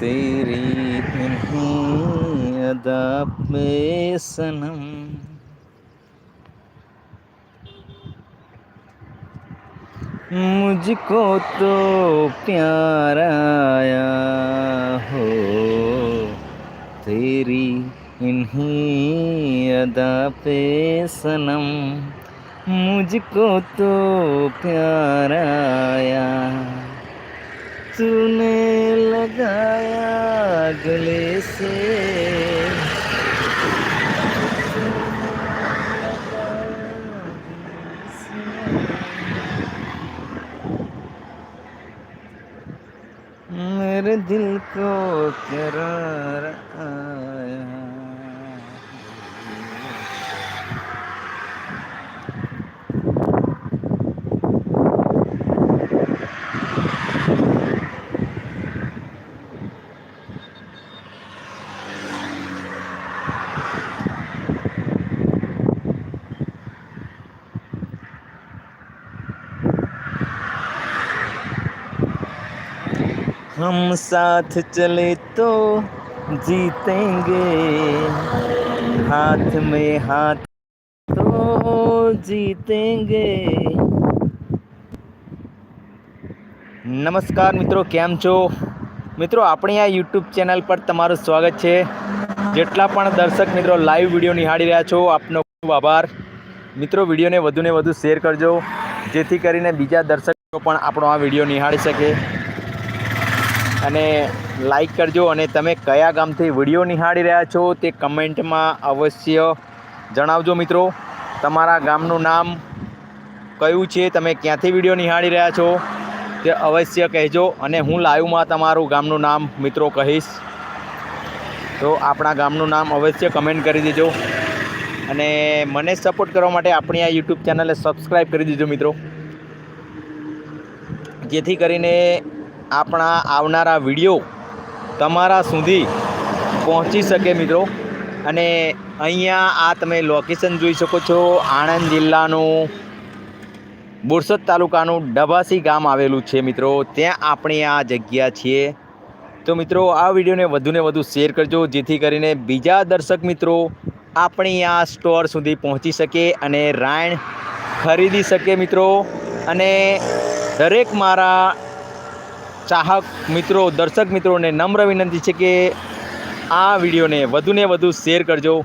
तेरी इन्हीं अदा पे सनम मुझको तो प्यार आया हो तेरी इन्हीं अदा पे सनम मुझको तो प्यार आया तूने लगाया गले से मेरे दिल को करार आया हम साथ चले तो जीतेंगे हाथ में हाथ तो जीतेंगे નમસ્કાર મિત્રો કેમ છો મિત્રો આપણી આ યુટ્યુબ ચેનલ પર તમારું સ્વાગત છે જેટલા પણ દર્શક મિત્રો લાઈવ વિડીયો નિહાળી રહ્યા છો આપનો ખૂબ આભાર મિત્રો વિડીયોને વધુને વધુ શેર કરજો જેથી કરીને બીજા દર્શકો પણ આપણો આ વિડીયો નિહાળી શકે અને લાઈક કરજો અને તમે કયા ગામથી વીડિયો નિહાળી રહ્યા છો તે કમેન્ટમાં અવશ્ય જણાવજો મિત્રો. તમારા ગામનું નામ કયું છે, તમે ક્યાંથી વીડિયો નિહાળી રહ્યા છો તે અવશ્ય કહેજો અને હું લાઈવમાં તમારું ગામનું નામ મિત્રો કહીશ. તો આપણા ગામનું નામ અવશ્ય કમેન્ટ કરી દેજો અને મને સપોર્ટ કરવા માટે આપણી આ યુટ્યુબ ચેનલને સબસ્ક્રાઈબ કરી દેજો મિત્રો. જેથી કરીને આપણા આવનારા વીડિયો તમારા સુધી પહોંચી શકે મિત્રો. અને અહીંયા આ તમે લોકેશન જોઈ શકો છો. આણંદ જિલ્લાનું બોરસદ તાલુકાનું ડભાસી ગામ આવેલું છે મિત્રો. ત્યાં આપણે આ જગ્યા છીએ. તો મિત્રો, આ વિડીયોને વધુને વધુ શેર કરજો, જેથી કરીને બીજા દર્શક મિત્રો આપણી આ સ્ટોર સુધી પહોંચી શકે અને રાયણ ખરીદી શકે મિત્રો. અને દરેક મારા ચાહક મિત્રો, દર્શક મિત્રોને નમ્ર વિનંતી છે કે આ વિડીયોને વધુને વધુ શેર કરજો.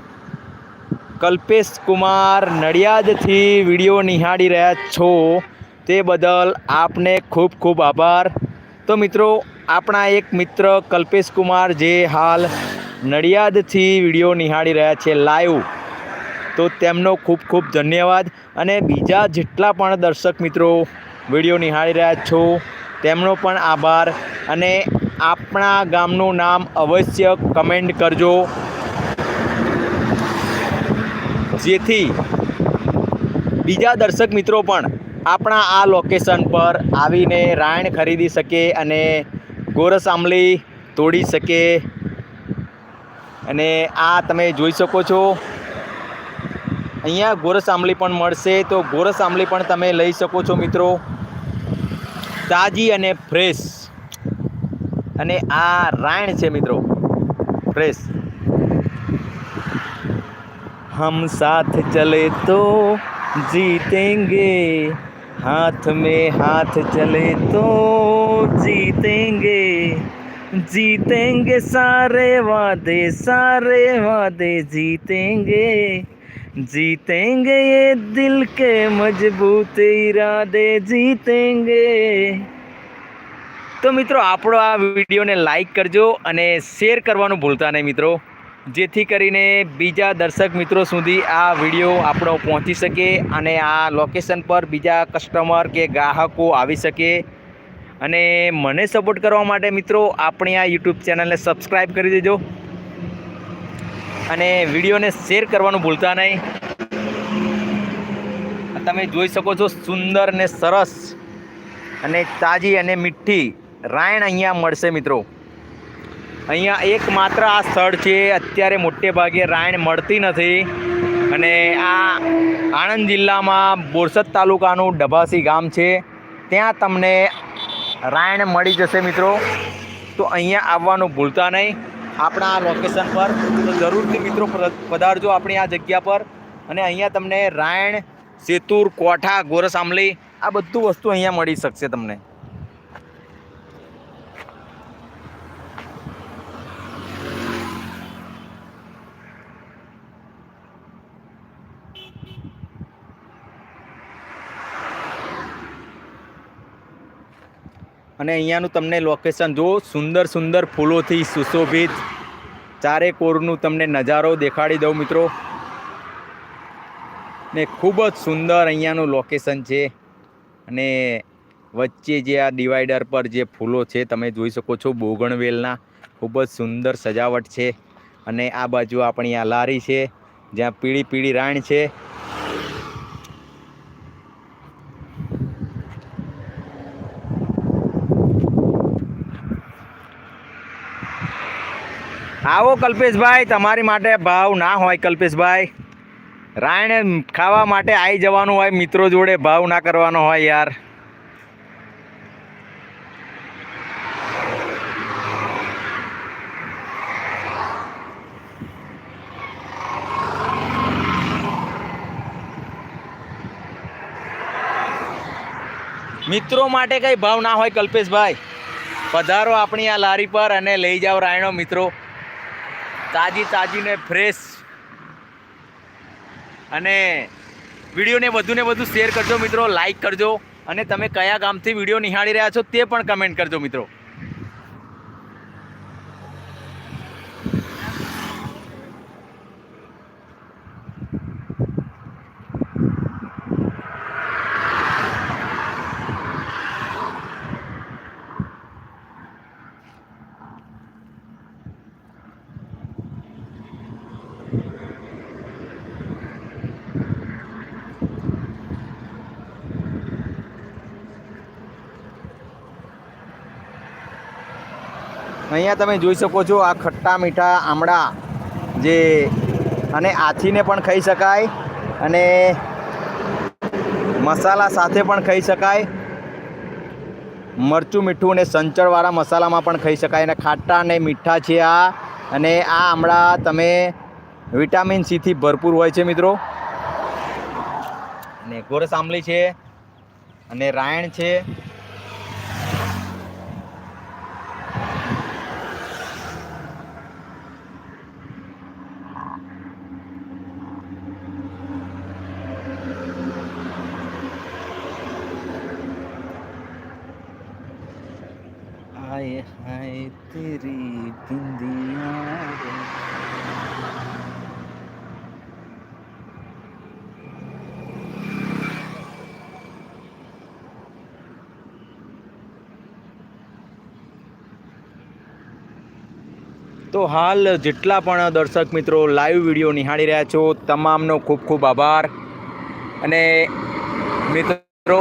કલ્પેશ કુમાર નડિયાદથી વીડિયો નિહાળી રહ્યા છો. તે બદલ આપને ખૂબ ખૂબ આભાર. તો મિત્રો, આપણા એક મિત્ર કલ્પેશ કુમાર જે હાલ નડિયાદથી વીડિયો નિહાળી રહ્યા છે લાઈવ, તો તેમનો ખૂબ ખૂબ ધન્યવાદ. અને બીજા જેટલા પણ દર્શક મિત્રો વીડિયો નિહાળી રહ્યા છો તેમનો પણ આભાર અને આપણા ગામનું નામ અવશ્ય કમેન્ટ કરજો. જેથી બીજા દર્શક મિત્રો પણ આપણા આ લોકેશન પર આવીને રાયણ ખરીદી શકે અને ગોરસ આંબલી તોડી શકે. અને આ તમે જોઈ શકો છો. અહીંયા ગોરસ આંબલી પણ મળશે તો ગોરસ આંબલી પણ તમે લઈ શકો છો મિત્રો. તાજી અને ફ્રેશ અને આ રાયણ છે મિત્રો ફ્રેશ हम साथ चले तो जीतेंगे हाथ में हाथ चले तो जीतेंगे जीतेंगे सारे वादे सारे वादे जीतेंगे जीतेंगे ये दिल के मजबूत इरादे जीतेंगे તો મિત્રો આપણો આ વિડીયોને લાઈક કરજો અને શેર કરવાનું ભૂલતા નહીં મિત્રો જેથી કરીને બીજા દર્શક મિત્રો સુધી આ વિડીયો આપણો પહોંચી શકે અને આ લોકેશન પર બીજા કસ્ટમર કે ગ્રાહકો આવી શકે અને મને સપોર્ટ કરવા માટે મિત્રો આપણી આ યુટ્યુબ ચેનલને સબસ્ક્રાઈબ કરી દેજો અને વિડીયોને શેર કરવાનું ભૂલતા નહીં. તમે જોઈ શકો છો સુંદર ને સરસ અને તાજી અને મીઠી રાયણ અહીંયા મળશે મિત્રો. અહીંયા એકમાત્ર આ સ્થળ છે, અત્યારે મોટે ભાગે રાયણ મળતી નથી. અને આ આણંદ જિલ્લામાં બોરસદ તાલુકાનું ડભાસી ગામ છે. ત્યાં તમને રાયણ મળી જશે મિત્રો. તો અહીંયા આવવાનું ભૂલતા નહીં. આપણા આ લોકેશન પર. તો જરૂરથી મિત્રો પધારજો આપણી આ જગ્યા પર. અને અહીંયા તમને રાયણ, સેતુર, કોઠા, ગોરસ, આંબલી આ બધું વસ્તુ અહીંયા મળી શકશે તમને. અને અહીંયાનું તમને લોકેશન જો સુંદર સુંદર ફૂલોથી સુશોભિત. ચારે કોરનું તમને નજારો દેખાડી દઉં મિત્રો. ને ખૂબ જ સુંદર અહીંયાનું લોકેશન છે. અને વચ્ચે જે આ ડિવાઈડર પર જે ફૂલો છે, તમે જોઈ શકો છો બોગણવેલના. ખૂબ જ સુંદર સજાવટ છે. અને આ બાજુ આપણી આ લારી છે, જ્યાં પીળી પીળી રાણ છે. આવો કલ્પેશભાઈ, તમારી માટે ભાવ ના હોય કલ્પેશભાઈ. રાયણે ખાવા માટે આવી જવાનું હોય, મિત્રો જોડે ભાવ ના કરવાનો હોય યાર. મિત્રો માટે કઈ ભાવ ના હોય કલ્પેશભાઈ? પધારો આપણી આ લારી પર અને લઈ જાઓ રાયણો મિત્રો. તાજી તાજી ને ફ્રેશ અને વિડીયોને વધુને વધુ શેર કરજો મિત્રો લાઈક કરજો અને તમે કયા ગામથી વીડિયો નિહાળી રહ્યા છો તે પણ કમેન્ટ કરજો મિત્રો. અહીંયા તમે જોઈ શકો છો આ ખટ્ટા મીઠા આમળા જે અને આથીને પણ ખાઈ શકાય અને મસાલા સાથે પણ ખાઈ શકાય. મરચું, મીઠું અને સંચળવાળા મસાલામાં પણ ખાઈ શકાય. અને ખાટા અને મીઠા છે આ. અને આ આમળા તમે વિટામિન સીથી ભરપૂર હોય છે મિત્રો. અને ગોરસ આંબલી છે અને રાયણ છે. हाय हाय तेरी बिंदिया रे। તો હાલ જેટલા પણ દર્શક મિત્રો લાઈવ વિડીયો નિહાળી રહ્યા છો તમામનો ખૂબ ખૂબ આભાર અને મિત્રો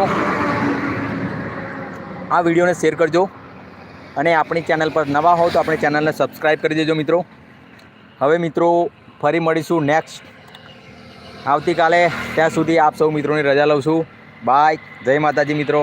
આ વિડીયોને શેર કરજો અને આપણી ચેનલ પર નવા હો તો આપણી ચેનલને સબસ્ક્રાઈબ કરી દેજો મિત્રો. હવે મિત્રો ફરી મળીશું નેક્સ્ટ આવતીકાલે ત્યાં સુધી આપ સૌ મિત્રોની રજા લઉં છું. બાય જય માતાજી મિત્રો.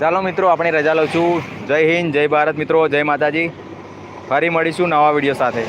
ચાલો મિત્રો, આપણે રજા લઉં છું. જય હિન્દ, જય ભારત મિત્રો, જય માતાજી. ફરી મળીશું નવા વીડિયો સાથે.